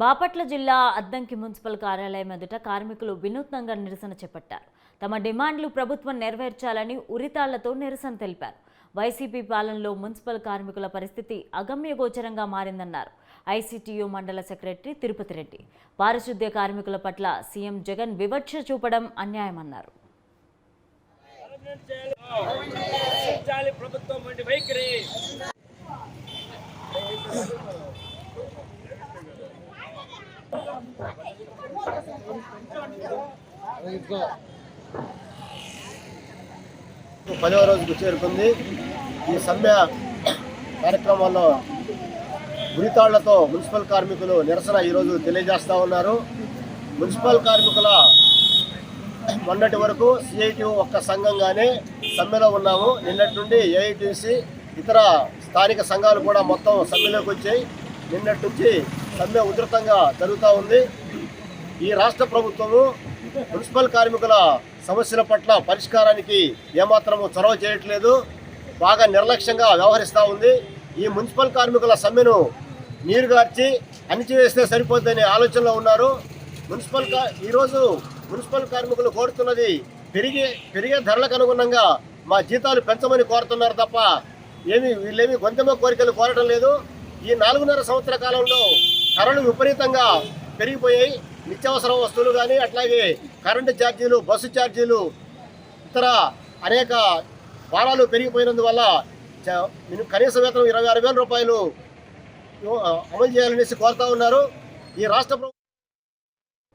బాపట్ల జిల్లా అద్దంకి మున్సిపల్ కార్యాలయం ఎదుట కార్మికులు వినూత్నంగా నిరసన చేపట్టారు. తమ డిమాండ్లు ప్రభుత్వం నెరవేర్చాలని ఉరితాళ్ళతో నిరసన తెలిపారు. వైసీపీ పాలనలో మున్సిపల్ కార్మికుల పరిస్థితి అగమ్యగోచరంగా మారిందన్నారు. ఐసీటీయూ మండల సెక్రటరీ తిరుపతి రెడ్డి. పారిశుద్ధ్య కార్మికుల పట్ల సీఎం జగన్ వివక్ష చూపడం అన్యాయమన్నారు. పదవ రోజుకు చేరుకుంది. ఈ సమ్మె కార్యక్రమంలో గురితాళ్ళతో మున్సిపల్ కార్మికులు నిరసన ఈరోజు తెలియజేస్తా ఉన్నారు. మున్సిపల్ కార్మికుల మొన్నటి వరకు సిఐటి ఒక్క సంఘంగానే సమ్మెలో ఉన్నాము. నిన్నటి నుండి ఏఐటీసీ ఇతర స్థానిక సంఘాలు కూడా మొత్తం సమ్మెలోకి వచ్చాయి. నిన్నటి నుంచి సమ్మె ఉధృతంగా జరుగుతూ ఉంది. ఈ రాష్ట్ర ప్రభుత్వము మున్సిపల్ కార్మికుల సమస్యల పట్ల పరిష్కారానికి ఏమాత్రము చొరవ చేయట్లేదు. బాగా నిర్లక్ష్యంగా వ్యవహరిస్తూ ఉంది. ఈ మున్సిపల్ కార్మికుల సమ్మెను నీరుగార్చి అణిచివేస్తే సరిపోద్దనే ఆలోచనలో ఉన్నారు. మున్సిపల్ కా ఈరోజు మున్సిపల్ కార్మికులు కోరుతున్నది పెరిగే పెరిగే ధరలకు అనుగుణంగా మా జీతాలు పెంచమని కోరుతున్నారు తప్ప ఏమి వీళ్ళేమి గొంతెమ్మ కోరికలు కోరడం లేదు. ఈ నాలుగున్నర సంవత్సర కాలంలో ధరలు విపరీతంగా పెరిగిపోయాయి. నిత్యావసర వస్తువులు కానీ అట్లాగే కరెంటు ఛార్జీలు బస్సు ఛార్జీలు ఇతర అనేక భారాలు పెరిగిపోయినందువల్ల కనీస వేతనం ఇరవై ఆరు వేల రూపాయలు అమలు చేయాలనేసి కోరుతా ఉన్నారు. ఈ రాష్ట్ర ప్రభుత్వం